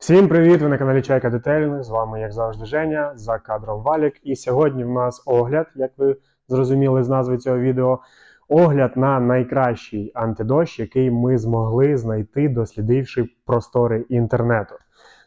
Всім привіт! Ви на каналі Чайка Детейлінг. З вами, як завжди, Женя за кадром Валік. І сьогодні в нас огляд, як ви зрозуміли з назви цього відео, огляд на найкращий антидощ, який ми змогли знайти, дослідивши простори інтернету.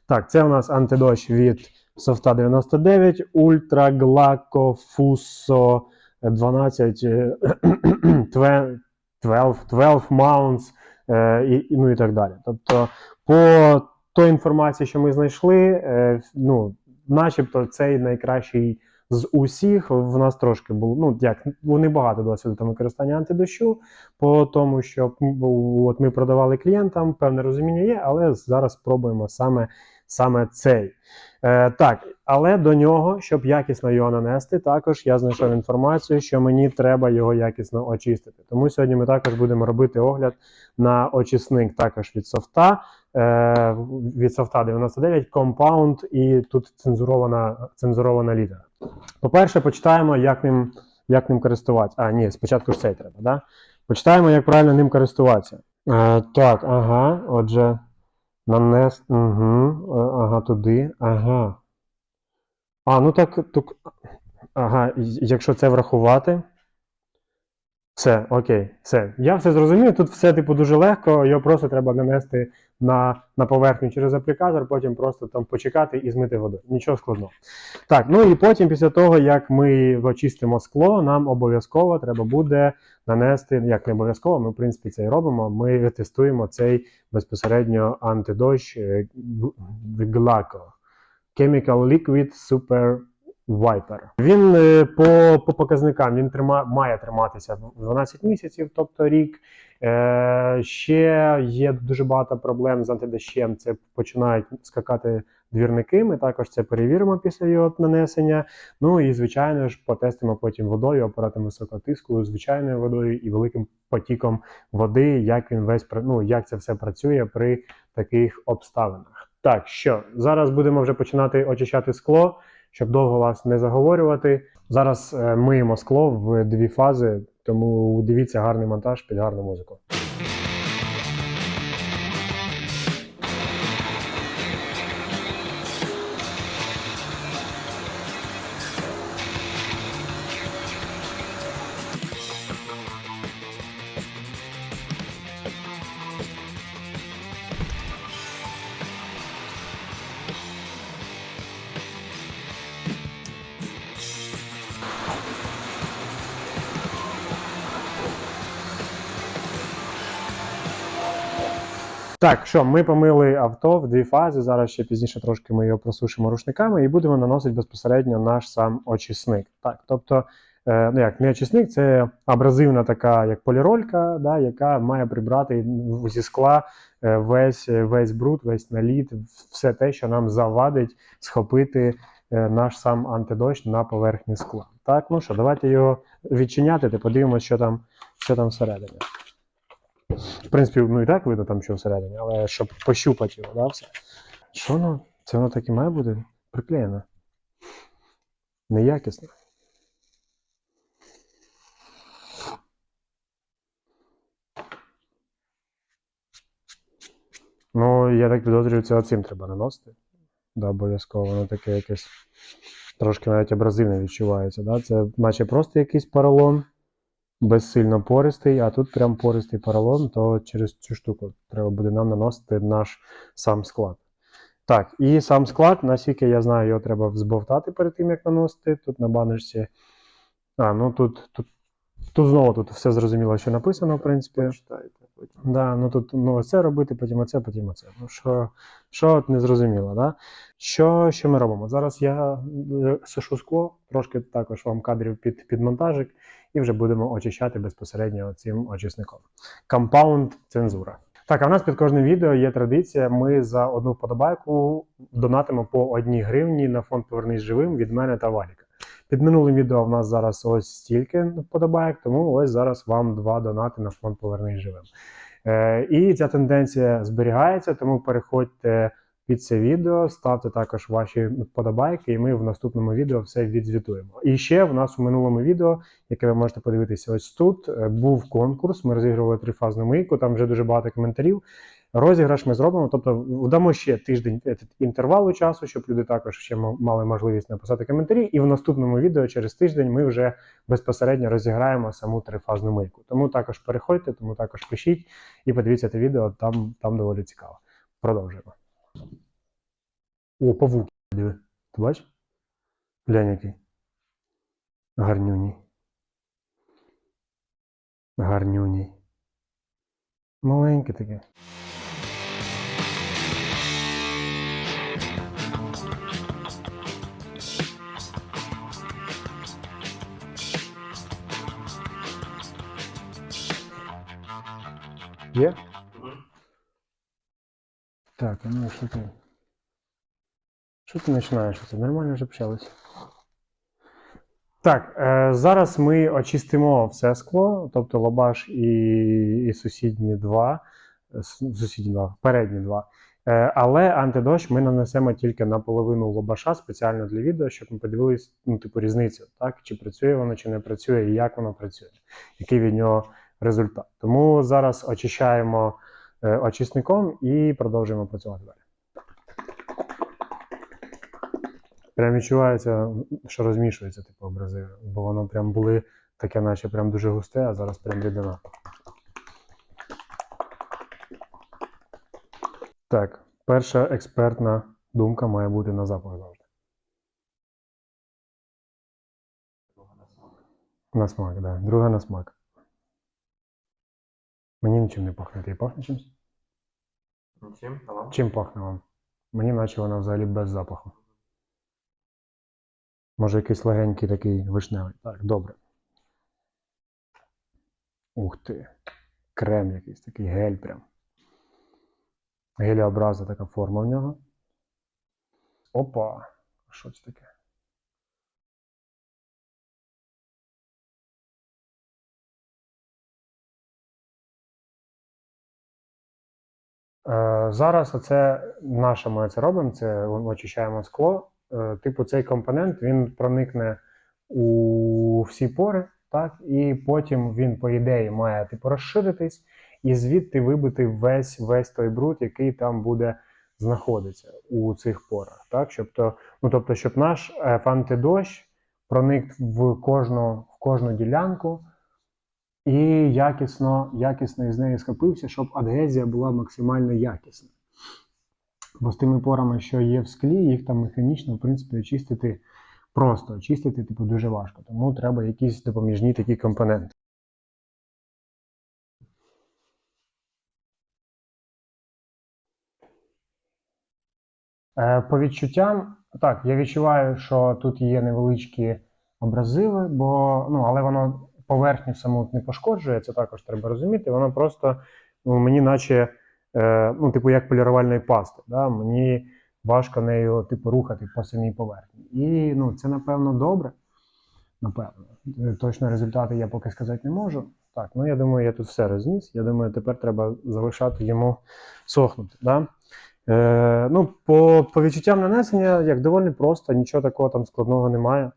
Так, це у нас антидощ від Софта 99 Ultra Glaco Fuso 12 е, 12, 12 Mounts е, і, і, ну і так далі. Тобто, по той інформації, що ми знайшли, е, ну, начебто, цей найкращий з усіх. В нас трошки було, ну як вони багато досвіду там використання антидощу, по тому, що от ми продавали клієнтам, певне розуміння є, але зараз спробуємо саме, саме цей. Е, так, але до нього, щоб якісно його нанести, також я знайшов інформацію, що мені треба його якісно очистити. Тому сьогодні ми також будемо робити огляд на очисник також від софта. Е, від софта 99 Compound, і тут цензурована, цензурована літера. По-перше, почитаємо, як ним, як ним користуватися. А, ні, спочатку ж цей треба, да? Почитаємо, як правильно ним користуватися. Е, так, ага, отже, нанес. Угу, ага, туди. Ага. А, ну так, так. Ага, якщо це врахувати. Все, окей, все. Я все зрозумів. Тут все, типу, дуже легко, його просто треба нанести на, на поверхню через аплікатор, потім просто там почекати і змити водою. Нічого складного. Так, ну і потім, після того, як ми очистимо скло, нам обов'язково треба буде нанести, як не обов'язково, ми в принципі це і робимо. Ми тестуємо цей безпосередньо антидощ е, Glaco. Chemical Liquid Super Viper. Він е, по, по показникам він трима, має триматися 12 місяців, тобто рік. Е, ще є дуже багато проблем з антидощем. Це починають скакати двірники. Ми також це перевіримо після його нанесення. Ну і звичайно ж потестимо потім водою, апаратом високого тиску, звичайною водою і великим потіком води, як він весь ну, як це все працює при таких обставинах. Так що зараз будемо вже починати очищати скло, щоб довго вас не заговорювати. Зараз е, миємо скло в дві фази, тому дивіться гарний монтаж під гарну музику. Так, що ми помили авто в дві фази. Зараз ще пізніше трошки ми його просушимо рушниками і будемо наносити безпосередньо наш сам очисник. Так, тобто, е, ну як не очисник, це абразивна така, як поліролька, да, яка має прибрати зі скла е, весь, весь бруд, весь наліт, все те, що нам завадить схопити е, наш сам антидощ на поверхні скла. Так, ну що, давайте його відчиняти та подивимося, що там, що там всередині. В принципі, ну і так видно там, що всередині, але щоб пощупати його, да, все. Що воно? Це воно так і має бути приклеєно. Неякісно. Ну, я так підозрюю, це оцим треба наносити. Да, обов'язково воно таке якесь трошки навіть абразивне відчувається. Да? Це наче просто якийсь поролон безсильно пористий, а тут прям пористий поролон, то через цю штуку треба буде нам наносити наш сам склад. Так, і сам склад, наскільки я знаю, його треба взбовтати перед тим, як наносити. Тут на баночці. А, ну тут, тут, тут знову тут все зрозуміло, що написано, в принципі. Потім. Да, ну тут ну, оце робити, потім оце, потім оце. Ну, що, що от не зрозуміло, да? Що, що ми робимо? Зараз я е, сушу скло, трошки також вам кадрів під, під монтажик, і вже будемо очищати безпосередньо цим очисником. Компаунд цензура. Так, а в нас під кожним відео є традиція. Ми за одну вподобайку донатимо по одній гривні на фонд Повернись живим від мене та Валіка. Під минулим відео в нас зараз ось стільки вподобайок, тому ось зараз вам два донати на фонд Повернись живим. Е, і ця тенденція зберігається, тому переходьте під це відео, ставте також ваші вподобайки, і ми в наступному відео все відзвітуємо. І ще в нас у минулому відео, яке ви можете подивитися ось тут, е, був конкурс. Ми розігрували трифазну мийку, там вже дуже багато коментарів. розіграш ми зробимо. Тобто вдамо ще тиждень е, інтервалу часу, щоб люди також ще мали можливість написати коментарі. І в наступному відео через тиждень ми вже безпосередньо розіграємо саму трифазну мийку. Тому також переходьте, тому також пишіть і подивіться те відео, там, там доволі цікаво. Продовжуємо. О, павук. Диви. Ти бачиш? Глянь який. Гарнюній. Гарнюній. Маленьке таке. Є? Так, ну що ти? Що ти починаєш? Це нормально вже почалося. Так, е, зараз ми очистимо все скло, тобто лобаш і, і сусідні два, е, сусідні два, передні два. Е, але антидощ ми нанесемо тільки на половину лобаша спеціально для відео, щоб ми подивились, ну, типу, різницю, так? чи працює воно, чи не працює, і як воно працює, який від нього результат. Тому зараз очищаємо е, очисником і продовжуємо працювати далі. Прям відчувається, що розмішується, типу, образи, бо воно прям були таке, наче прям дуже густе, а зараз прям рідина. Так, перша експертна думка має бути на запах завжди. На смак, так. Да. Друга на смак. Мені нічим не пахне. Ти пахне чимось? Нічим, а вам? Чим пахне вам? Мені наче вона взагалі без запаху. Може, якийсь легенький такий вишневий. Так, добре. Ух ти. Крем якийсь такий гель прям. Геліобразна така форма в нього. Опа. Що це таке? Е, зараз оце наше ми це робимо, це очищаємо скло. Е, типу, цей компонент він проникне у всі пори, так, і потім він, по ідеї, має типу розширитись і звідти вибити весь, весь той бруд, який там буде знаходитися у цих порах. Так, щоб то, ну, тобто, щоб наш е, антидощ проник в кожну, в кожну ділянку і якісно, якісно із неї схопився, щоб адгезія була максимально якісна. Бо з тими порами, що є в склі, їх там механічно, в принципі, очистити просто, очистити типу, дуже важко. Тому треба якісь допоміжні такі компоненти. Е, По відчуттям, так, я відчуваю, що тут є невеличкі абразиви, бо, ну, але воно поверхню саму не пошкоджує, це також треба розуміти. Воно просто ну, мені, наче, ну, типу, як полірувальної пасти. Да? Мені важко нею, типу, рухати по самій поверхні. І ну, це, напевно, добре. Напевно. Е, Точно результати я поки сказати не можу. Так, ну я думаю, я тут все розніс. Я думаю, тепер треба залишати йому сохнути. Да? Е, ну, по, по відчуттям нанесення, як доволі просто, нічого такого там складного немає.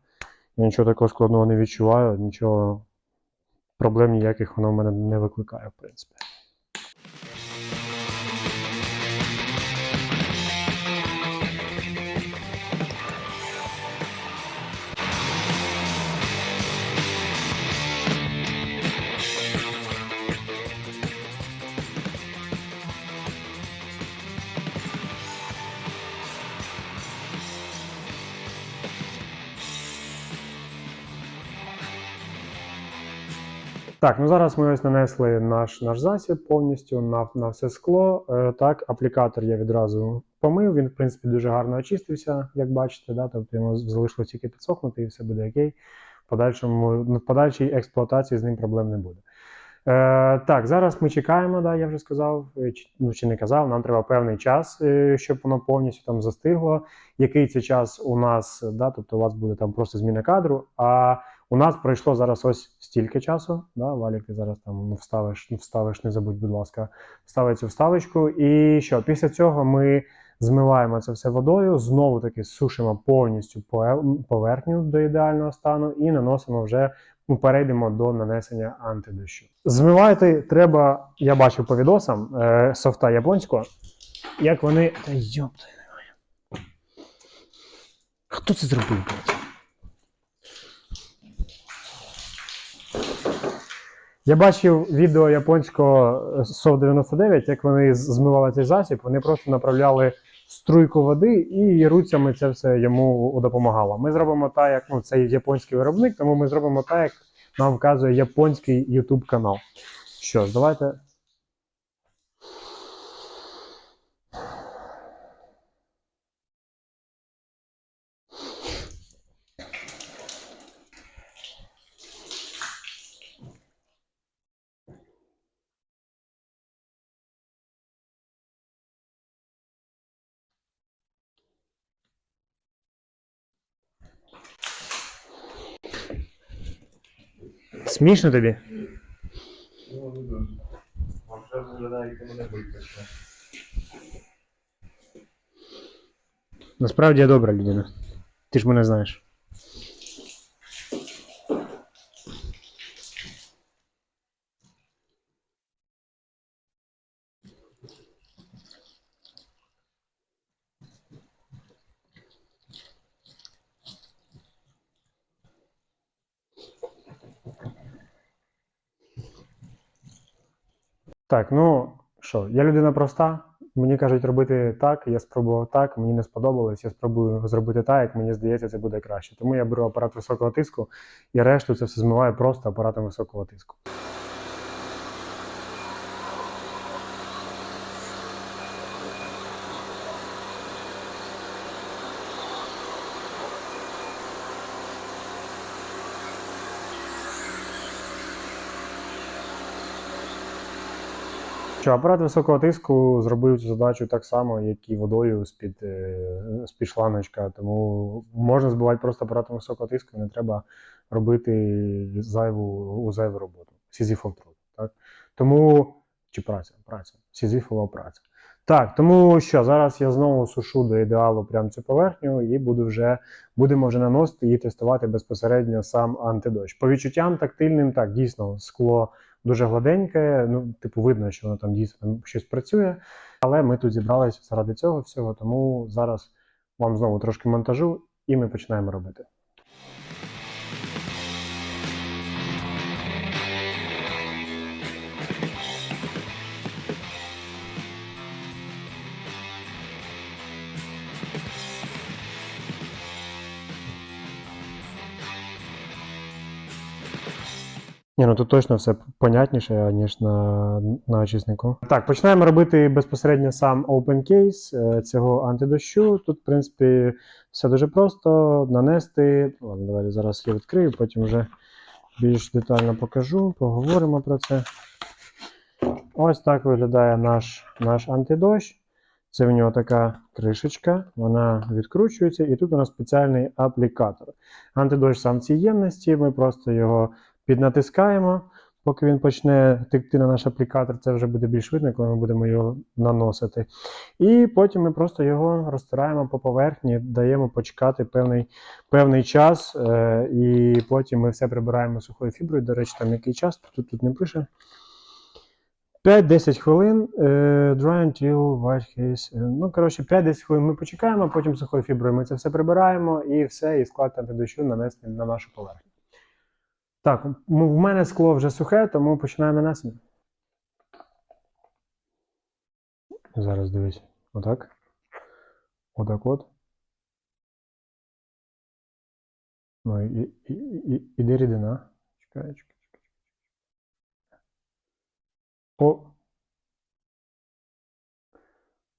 Я нічого такого складного не відчуваю, нічого проблем ніяких воно в мене не викликає, в принципі. Так, ну зараз ми ось нанесли наш, наш засіб повністю на, на все скло. Е, так, аплікатор я відразу помив. Він, в принципі, дуже гарно очистився, як бачите. Да? Тобто йому залишилось тільки підсохнути і все буде окей. В подальшому, в подальшій експлуатації з ним проблем не буде. Е, так, зараз ми чекаємо, да, я вже сказав, е, чи, ну, чи не казав, нам треба певний час, е, щоб воно повністю там застигло. Який це час у нас, да, тобто у вас буде там просто зміна кадру. А у нас пройшло зараз ось стільки часу. Да, Валік, ти зараз там ну, вставиш, ну, вставиш, не забудь, будь ласка, встави цю вставочку. І що? Після цього ми змиваємо це все водою, знову таки сушимо повністю поверхню до ідеального стану і наносимо вже ну, перейдемо до нанесення антидощу. Змивати треба, я бачив по відосам е, софта японського, як вони. Та йопта. Хто це зробив? Я бачив відео японського сов 99 як вони змивали цей засіб, вони просто направляли струйку води і руцями це все йому допомагало. Ми зробимо так, як ну, це японський виробник, тому ми зробимо так, як нам вказує японський YouTube канал. Що ж, давайте. Смішно тобі? Ну, не дуже. Вам вже виглядає, як ти мене боїшся. Насправді я добра людина. Ти ж мене знаєш. Так, ну що, я людина проста. Мені кажуть робити так, я спробував так, мені не сподобалось, я спробую зробити так, як мені здається, це буде краще. Тому я беру апарат високого тиску і решту це все змиваю просто апаратом високого тиску. Що апарат високого тиску зробив цю задачу так само, як і водою з-під, е, з-під шланочка. Тому можна збивати просто апаратом високого тиску, не треба робити зайву, у зайву роботу. Сізіфов труд. Так? Тому чи праця, праця, сізіфова праця. Так, тому що зараз я знову сушу до ідеалу прям цю поверхню і буду вже, будемо вже наносити і тестувати безпосередньо сам антидощ. По відчуттям тактильним, так, дійсно, скло дуже гладеньке. Ну, типу, видно, що воно там дійсно там щось працює. Але ми тут зібралися заради цього всього, тому зараз вам знову трошки монтажу, і ми починаємо робити. Ні, ну тут точно все понятніше, ніж на, на очиснику. Так, починаємо робити безпосередньо сам open case е, цього антидощу. Тут, в принципі, все дуже просто нанести. Ладно, давайте зараз я відкрию, потім вже більш детально покажу, поговоримо про це. Ось так виглядає наш, наш антидощ. Це в нього така кришечка, вона відкручується, і тут у нас спеціальний аплікатор. Антидощ сам в ми просто його піднатискаємо, поки він почне текти на наш аплікатор, це вже буде більш видно, коли ми будемо його наносити. І потім ми просто його розтираємо по поверхні, даємо почекати певний, певний час, е, і потім ми все прибираємо сухою фіброю. До речі, там який час, тут, тут не пише. 5-10 хвилин е, dry until white case. Ну, коротше, 5-10 хвилин ми почекаємо, потім сухою фіброю ми це все прибираємо і все, і склад антидощу нанести на нашу поверхню. Так, в мене скло вже сухе, тому починаємо нанесення. Зараз дивись. Отак. Отак от. Ну і, і, і, іде рідина. Чекай, чекай, чекай. О.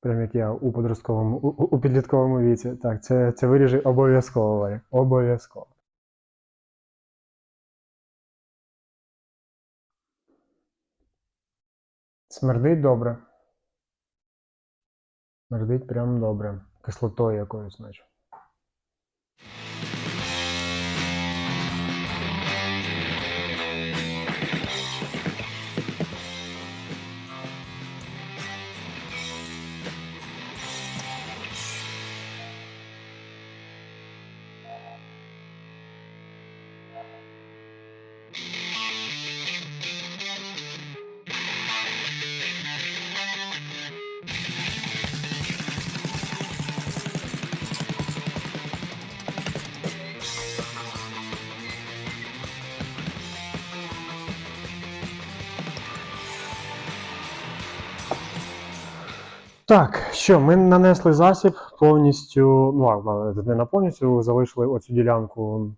Прям як я у подростковому, у, у підлітковому віці. Так, це, це виріжи обов'язково. Обов'язково. Смердить добре. Смердить прям добре. Кислотою якоюсь, наче. Так, що, ми нанесли засіб повністю, ну а, не на повністю, залишили оцю ділянку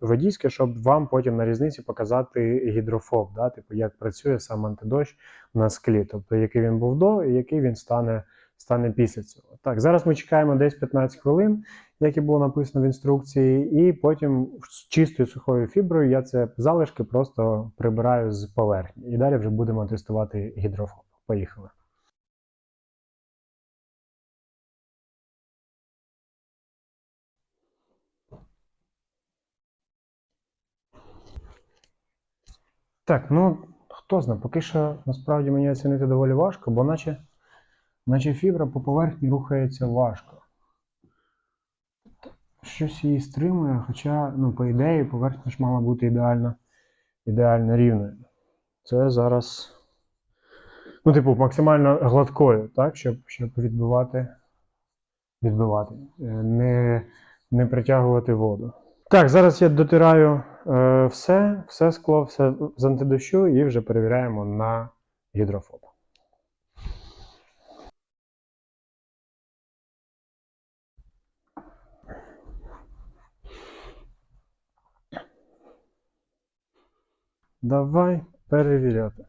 водійське, щоб вам потім на різниці показати гідрофоб, да, типу, як працює сам антидощ на склі, тобто який він був до і який він стане, стане після цього. Так, зараз ми чекаємо десь 15 хвилин, як і було написано в інструкції, і потім з чистою сухою фіброю я це залишки просто прибираю з поверхні. І далі вже будемо тестувати гідрофоб. Поїхали. Так, ну хто знає, поки що насправді мені оцінити доволі важко, бо наче, наче фібра по поверхні рухається важко. Щось її стримує, хоча, ну, по ідеї, поверхня ж мала бути ідеально, ідеально рівною. Це зараз. Ну, типу, максимально гладкою, так, щоб, щоб відбивати, відбивати, е, не, не притягувати воду. Так, зараз я дотираю е, все, все скло, все з антидощу і вже перевіряємо на гідрофоб. Давай перевіряти.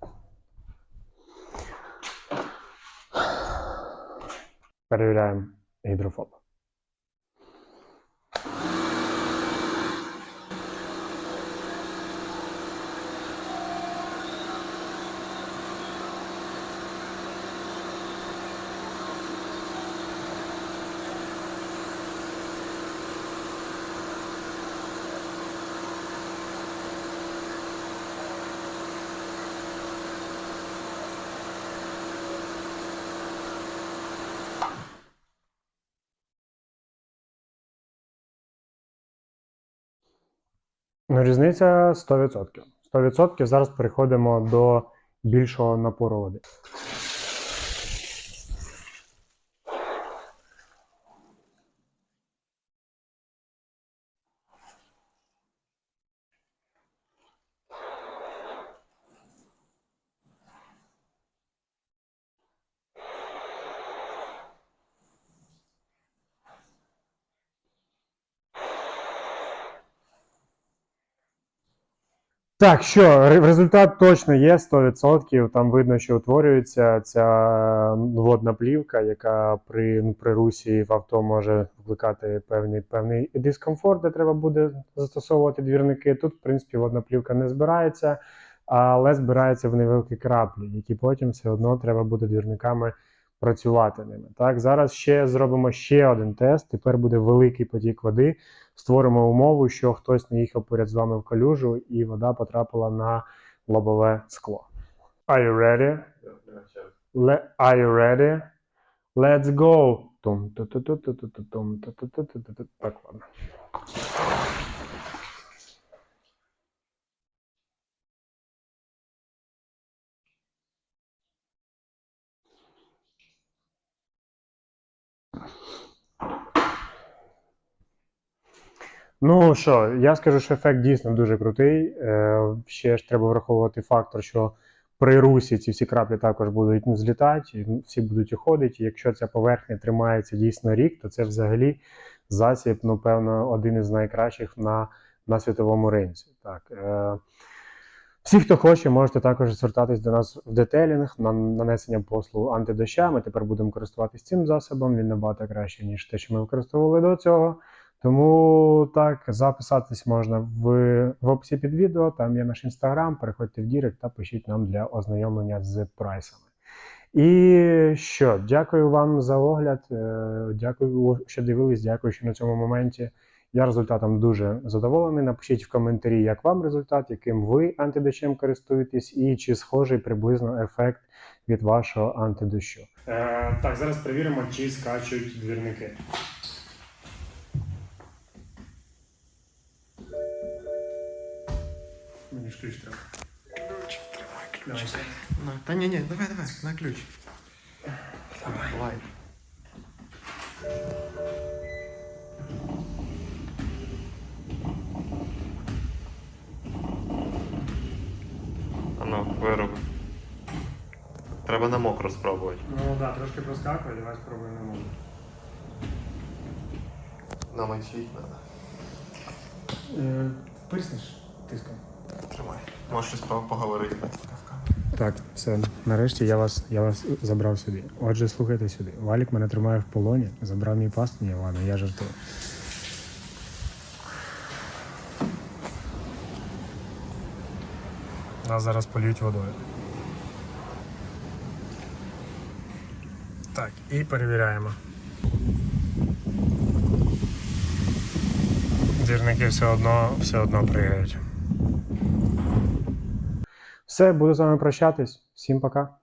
Перевіряємо гідрофоб. Ну, різниця 100%. 100%. Зараз переходимо до більшого напору води. Так, що результат точно є 100%. Там видно, що утворюється ця водна плівка, яка при, при русі в авто може викликати певний, певний дискомфорт, де треба буде застосовувати двірники. Тут, в принципі, водна плівка не збирається, але збирається в невеликі краплі, які потім все одно треба буде двірниками працювати ними. Так, зараз ще зробимо ще один тест. Тепер буде великий потік води створимо умову, що хтось не їхав поряд з вами в калюжу, і вода потрапила на лобове скло. Are you ready? Le- Are you ready? Let's go! Так, ладно. Ну що, я скажу, що ефект дійсно дуже крутий. Е, ще ж треба враховувати фактор, що при русі ці всі краплі також будуть ну, злітати, і всі будуть уходити. Якщо ця поверхня тримається дійсно рік, то це взагалі засіб, ну, певно, один із найкращих на, на світовому ринці. Так, е, всі, хто хоче, можете також звертатись до нас в детелінг на нанесення послуг антидоща. Ми тепер будемо користуватись цим засобом. Він набагато краще, ніж те, що ми використовували до цього. Тому так, записатись можна в, в описі під відео, там є наш інстаграм, переходьте в Дірект та пишіть нам для ознайомлення з прайсами. І що, дякую вам за огляд. е, Дякую, що дивились, дякую, що на цьому моменті. Я результатом дуже задоволений. Напишіть в коментарі, як вам результат, яким ви антидощем користуєтесь, і чи схожий приблизно ефект від вашого антидощу. Е, так, зараз перевіримо, чи скачують двірники. Мені ж ключ треба. Ключ, тримай ключ. Давай. На, та ні, ні, давай, давай, на ключ. Давай. Давай. Ану, вироби. Треба на мокро спробувати. Ну так, да, трошки проскакує, давай спробуємо на мову. Намочить треба. Е, Пирснеш тиском. Тримай. Можеш щось по- поговорити. Так, все, нарешті я вас, я вас забрав сюди. Отже, слухайте сюди. Валік мене тримає в полоні, забрав мій паст. Ні, ладно, я жартую. Нас зараз полюють водою. Так, і перевіряємо. Зірники все одно, все одно пригають. Все, буду з вами прощатись. Всім пока.